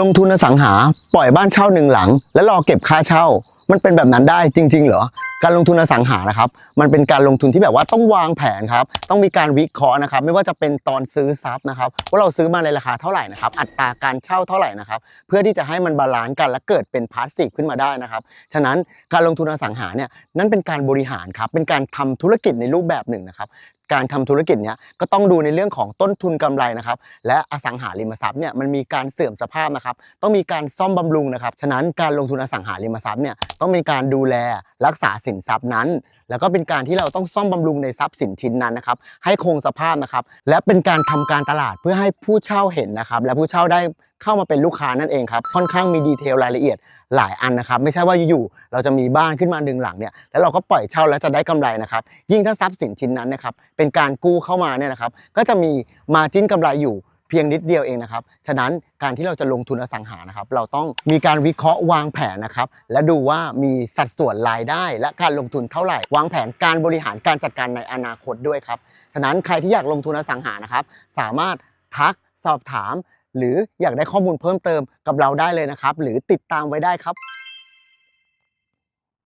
ลงทุนอสังหาปล่อยบ้านเช่าหนึ่งหลัง แล้วรอเก็บค่าเช่า มันเป็นแบบนั้นได้จริง ๆ เหรอ การลงทุนอสังหานะครับ มันเป็นการลงทุนที่แบบว่าต้องวางแผนครับ ต้องมีการวิเคราะห์นะครับ ไม่ว่าจะเป็นตอนซื้อทรัพย์นะครับ ว่าเราซื้อมาในราคาเท่าไหร่นะครับ อัตราการเช่าเท่าไหร่นะครับ เพื่อที่จะให้มันบาลานซ์กันและเกิดเป็นพาสซีฟขึ้นมาได้นะครับ ฉะนั้นการลงทุนอสังหาเนี่ย นั่นเป็นการบริหารครับ เป็นการทำธุรกิจในรูปแบบหนึ่งนะครับการทำธุรกิจเนี้ยก็ต้องดูในเรื่องของต้นทุนกำไรนะครับและอสังหาริมทรัพย์เนี่ยมันมีการเสื่อมสภาพนะครับต้องมีการซ่อมบำรุงนะครับฉะนั้นการลงทุนอสังหาริมทรัพย์เนี่ยต้องเป็นการดูแลรักษาสินทรัพย์นั้น แล้วก็เป็นการที่เราต้องซ่อมบำรุงในทรัพย์สินชิ้นนั้นนะครับให้คงสภาพนะครับและเป็นการทำการตลาดเพื่อให้ผู้เช่าเห็นนะครับและผู้เช่าได้เข้ามาเป็นลูกค้านั่นเองครับค่อนข้างมีดีเทลรายละเอียดหลายอันนะครับไม่ใช่ว่าอยู่ๆเราจะมีบ้านขึ้นมาหนึ่งหลังเนี่ยแล้วเราก็ปล่อยเช่าแล้วจะได้กำไรนะครับยิ่งถ้าทรัพย์สินชิ้นนั้นนะครับเป็นการกู้เข้ามาเนี่ยนะครับก็จะมีมาจิ้นกำไรอยู่เพียงนิดเดียวเองนะครับ ฉะนั้นการที่เราจะลงทุนอสังหานะครับ เราต้องมีการวิเคราะห์วางแผนนะครับ และดูว่ามีสัดส่วนรายได้ และการลงทุนเท่าไหร่ วางแผนการบริหารการจัดการในอนาคตด้วยครับ ฉะนั้นใครที่อยากลงทุนอสังหานะครับ สามารถทักสอบถาม หรืออยากได้ข้อมูลเพิ่มเติมกับเราได้เลยนะครับ หรือติดตามไว้ได้ครับ